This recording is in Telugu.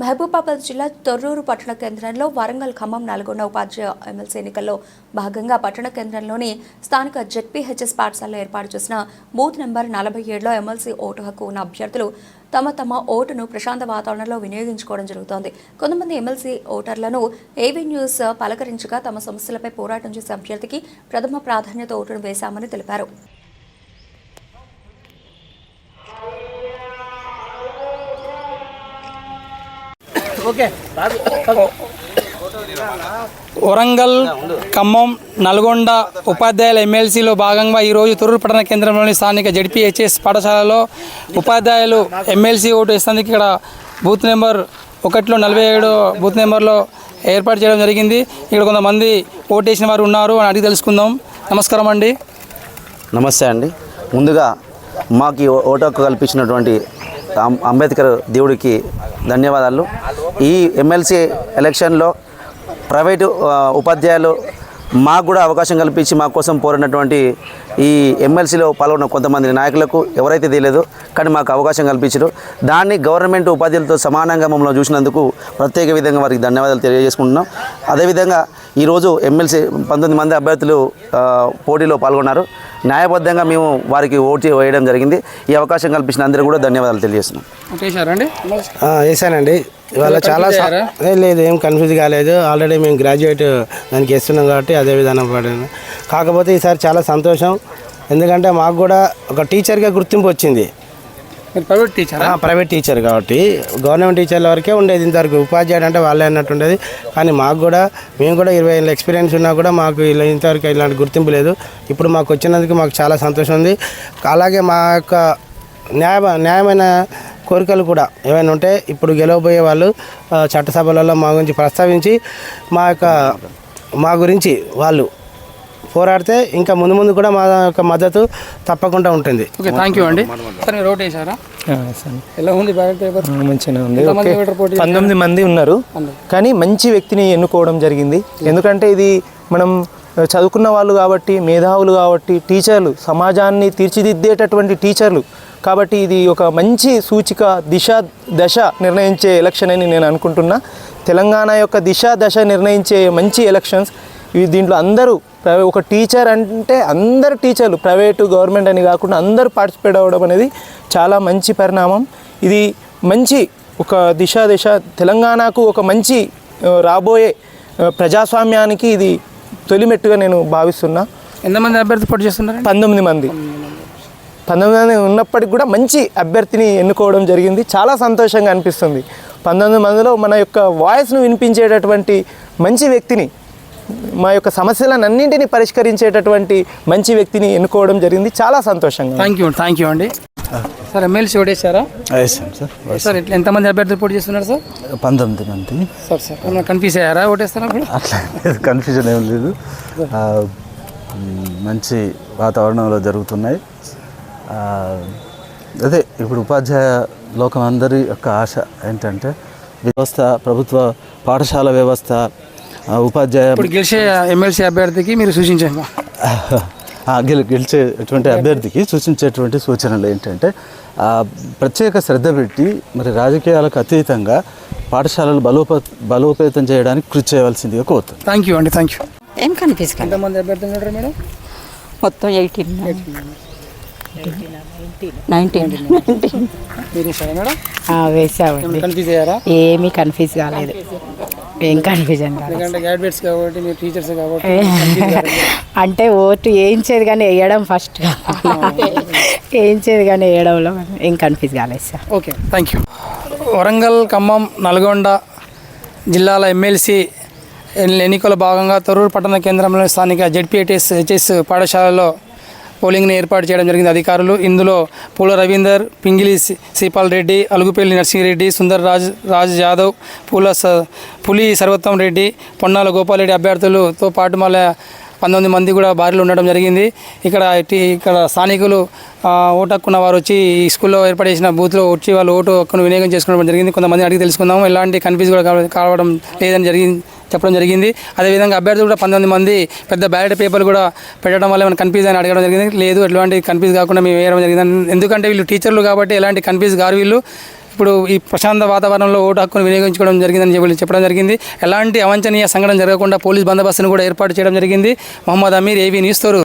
మహబూబాబాద్ జిల్లా తొర్రూరు పట్టణ కేంద్రంలో వరంగల్ ఖమ్మం నల్గొండ ఉపాధ్యాయ ఎమ్మెల్సీ ఎన్నికల్లో భాగంగా పట్టణ కేంద్రంలోని స్థానిక జెడ్పీహెచ్ఎస్ పాఠశాలలో ఏర్పాటు చేసిన బూత్ నెంబర్ నలభై ఏడులో ఎమ్మెల్సీ ఓటు హక్కు ఉన్న అభ్యర్థులు తమ తమ ఓటును ప్రశాంత వాతావరణంలో వినియోగించుకోవడం జరుగుతోంది. కొంతమంది ఎమ్మెల్సీ ఓటర్లను ఏవీ న్యూస్ పలకరించగా తమ సమస్యలపై పోరాటం చేసే అభ్యర్థికి ప్రథమ ప్రాధాన్యత ఓటును వేశామని తెలిపారు. వరంగల్ ఖమ్మం నల్గొండ ఉపాధ్యాయుల ఎమ్మెల్సీలో భాగంగా ఈరోజు తొర్రూరు పట్టణ కేంద్రంలోని స్థానిక జడ్పీహెచ్ఎస్ పాఠశాలలో ఉపాధ్యాయులు ఎమ్మెల్సీ ఓటు వేసేందుకు ఇక్కడ బూత్ నెంబర్ ఒకటిలో నలభై ఏడు బూత్ నెంబర్లో ఏర్పాటు చేయడం జరిగింది. ఇక్కడ కొంతమంది ఓటు వేసిన వారు ఉన్నారు అని అడిగి తెలుసుకుందాం. నమస్కారం అండి. నమస్తే అండి. ముందుగా మాకు ఓటు హక్కు కల్పించినటువంటి అంబేద్కర్ దేవుడికి ధన్యవాదాలు. ఈ ఎమ్మెల్సీ ఎలక్షన్లో ప్రైవేటు ఉపాధ్యాయులు మాకు కూడా అవకాశం కల్పించి మా కోసం పోరినటువంటి ఈ ఎమ్మెల్సీలో పాల్గొన్న కొంతమంది నాయకులకు ఎవరైతే తెలియదు కానీ మాకు అవకాశం కల్పించారు. దాన్ని గవర్నమెంట్ ఉపాధ్యాయులతో సమానంగా మమ్మల్ని చూసినందుకు ప్రత్యేక విధంగా వారికి ధన్యవాదాలు తెలియజేసుకుంటున్నాం. అదేవిధంగా ఈరోజు ఎమ్మెల్సీ పంతొమ్మిది మంది అభ్యర్థులు పోటీలో పాల్గొన్నారు. న్యాయబద్ధంగా మేము వారికి ఓటు వేయడం జరిగింది. ఈ అవకాశం కల్పించిన అందరూ కూడా ధన్యవాదాలు తెలియజేస్తున్నాం. ఆ, వేసానండి ఇవాళ చాలా లేదు ఏం కన్ఫ్యూజ్ కాలేదు. ఆల్రెడీ మేము గ్రాడ్యుయేట్ దానికి వేస్తున్నాం కాబట్టి అదే విధానం పడాను కాకపోతే ఈసారి చాలా సంతోషం. ఎందుకంటే మాకు కూడా ఒక టీచర్గా గుర్తింపు వచ్చింది. Private teacher? ఆ, ప్రైవేట్ టీచర్ కాబట్టి గవర్నమెంట్ టీచర్ల వరకే ఉండేది ఇంతవరకు. ఉపాధ్యాయుడు అంటే వాళ్ళే అన్నట్టు ఉండేది కానీ మాకు కూడా మేము కూడా ఇరవై ఏళ్ళ ఎక్స్పీరియన్స్ ఉన్నా కూడా మాకు ఇలా ఇంతవరకు ఇలాంటి గుర్తింపు లేదు. ఇప్పుడు మాకు వచ్చినందుకు మాకు చాలా సంతోషం ఉంది. అలాగే మా యొక్క న్యాయ న్యాయమైన కోరికలు కూడా ఏమైనా ఉంటే ఇప్పుడు గెలవబోయే వాళ్ళు చట్టసభలలో మా గురించి ప్రస్తావించి మా యొక్క మా గురించి వాళ్ళు పోరాడితే ఇంకా ముందు ముందు కూడా మా యొక్క మద్దతు తప్పకుండా ఉంటుంది. ఓకే థ్యాంక్ యూ అండి. సార్ మీరు ఓటు వేసారా? ఎలా ఉంది బ్యాలెట్ పేపర్? మంచిగా ఉంది. ఎంతమంది ఓకే. ఓటర్ పోటీ పంతొమ్మిది మంది ఉన్నారు. కానీ మంచి వ్యక్తిని ఎన్నుకోవడం జరిగింది. ఎందుకంటే ఇది మనం చదువుకున్న వాళ్ళు కాబట్టి మేధావులు కాబట్టి టీచర్లు సమాజాన్ని తీర్చిదిద్దేటటువంటి టీచర్లు. కాబట్టి ఇది ఒక మంచి సూచిక దిశ దశ నిర్ణయించే ఎలక్షన్ అని నేను అనుకుంటున్నా. తెలంగాణ యొక్క దిశ దశ నిర్ణయించే మంచి ఎలక్షన్స్ ఇవి దీంట్లో అందరూ ప్రైవే- ఒక టీచర్ అంటే అందరు టీచర్లు ప్రైవేటు గవర్నమెంట్ అని కాకుండా అందరూ పార్టిసిపేట్ అవ్వడం అనేది చాలా మంచి పరిణామం. ఇది మంచి ఒక దిశ దిశ తెలంగాణకు ఒక మంచి రాబోయే ప్రజాస్వామ్యానికి ఇది తొలిమెట్టుగా నేను భావిస్తున్నా. ఎంతమంది అభ్యర్థి పోటీ చేస్తున్నారు పంతొమ్మిది మంది. పంతొమ్మిది మంది ఉన్నప్పటికి కూడా మంచి అభ్యర్థిని ఎన్నుకోవడం జరిగింది. చాలా సంతోషంగా అనిపిస్తుంది. పంతొమ్మిది మందిలో మన యొక్క వాయిస్ను వినిపించేటటువంటి మంచి వ్యక్తిని మా యొక్క సమస్యలను అన్నింటినీ పరిష్కరించేటటువంటి మంచి వ్యక్తిని ఎన్నుకోవడం జరిగింది. చాలా సంతోషంగా. థ్యాంక్ యూ థ్యాంక్ యూ అండి సార్ ఎమ్మెల్సీ ఓటేసారా వేసాం సార్ సార్ ఎట్లా ఎంతమంది అభ్యర్థులు పోటీ చేస్తున్నారు సార్? పంతొమ్మిది మంది. సార్ సార్ కన్ఫ్యూజ్ అయ్యారా ఓటేస్తారా అట్లా కన్ఫ్యూజన్ ఏం లేదు. మంచి వాతావరణంలో జరుగుతున్నాయి. అదే ఇప్పుడు ఉపాధ్యాయ లోకం అందరి యొక్క ఆశ ఏంటంటే వ్యవస్థ ప్రభుత్వ పాఠశాల వ్యవస్థ ఉపాధ్యాయ ఇప్పుడు గెలిచే ఎమ్మెల్సీ అభ్యర్థికి మీరు సూచించండి. ఆ, గెలి గెలిచేటువంటి అభ్యర్థికి సూచించేటువంటి సూచనలు ఏంటంటే ఆ, ప్రత్యేక శ్రద్ధ పెట్టి మరి రాజకీయాలకు అతీతంగా పాఠశాలలు బలోప బలోపేతం చేయడానికి కృషి చేయవలసిందిగా కోరుతుంది థ్యాంక్ యూ అండి థ్యాంక్ యూ ఏం కనిపిస్తుంది? ఎంతమంది అభ్యర్థులు ఉన్నారు మేడం? మొత్తం eighteen nineteen. Nineteen madam? Confuse అయ్యారా ఏమీ కన్ఫ్యూజ్ కాలేదు. ఏం కన్ఫ్యూజన్ అంటే ఓటు వేయించేది కానీ వేయడం ఫస్ట్ వేయించేది కానీ వేయడంలో ఏం కన్ఫ్యూజ్ కాలేదు sir. Okay thank you Warangal Khammam Nalgonda జిల్లాల ఎమ్మెల్సీ ఎన్నికల భాగంగా తొర్రూరు పట్టణ కేంద్రంలో స్థానిక జెడ్పీఎస్ఎస్ హెచ్ఎస్ పాఠశాలలో పోలింగ్ని ఏర్పాటు చేయడం జరిగింది. అధికారులు ఇందులో పూల రవీందర్ పింగిలి శ్రీపాల్ రెడ్డి అలుగుపల్లి నర్సింగిరెడ్డి సుందర్ రాజ్ రాజ్ యాదవ్ పూల స పులి సర్వోత్తం రెడ్డి పొన్నాల గోపాలరెడ్డి అభ్యర్థులతో పాటు మళ్ళీ పంతొమ్మిది మంది కూడా బారిలో ఉండడం జరిగింది. ఇక్కడ ఇక్కడ స్థానికులు ఓటు హక్కున్న వారు వచ్చి ఈ స్కూల్లో ఏర్పాటు చేసిన బూత్లో వచ్చి వాళ్ళు ఓటు హక్కును వినియోగం చేసుకోవడం జరిగింది. కొంతమంది అడిగి తెలుసుకుందాము. ఎలాంటి కన్ఫ్యూజ్ కూడా కావడం లేదని జరిగింది చెప్పడం జరిగింది. అదేవిధంగా అభ్యర్థులు కూడా పంతొమ్మిది మంది పెద్ద బ్యాలెట్ పేపర్లు కూడా పెట్టడం వల్ల ఏమైనా కన్ఫ్యూజ్ అని అడగడం జరిగింది. లేదు ఎటువంటి కన్ఫ్యూజ్ కాకుండా మేము వేయడం జరిగింది. ఎందుకంటే వీళ్ళు టీచర్లు కాబట్టి ఎలాంటి కన్ఫ్యూజ్ గారు వీళ్ళు. ఇప్పుడు ఈ ప్రశాంత వాతావరణంలో ఓటు హక్కును వినియోగించుకోవడం జరిగిందని చెప్పి చెప్పడం జరిగింది. ఎలాంటి అవాంఛనీయ సంఘటన జరగకుండా పోలీస్ బందోబస్తును కూడా ఏర్పాటు చేయడం జరిగింది. Mohammed Aamir AV news తోరు.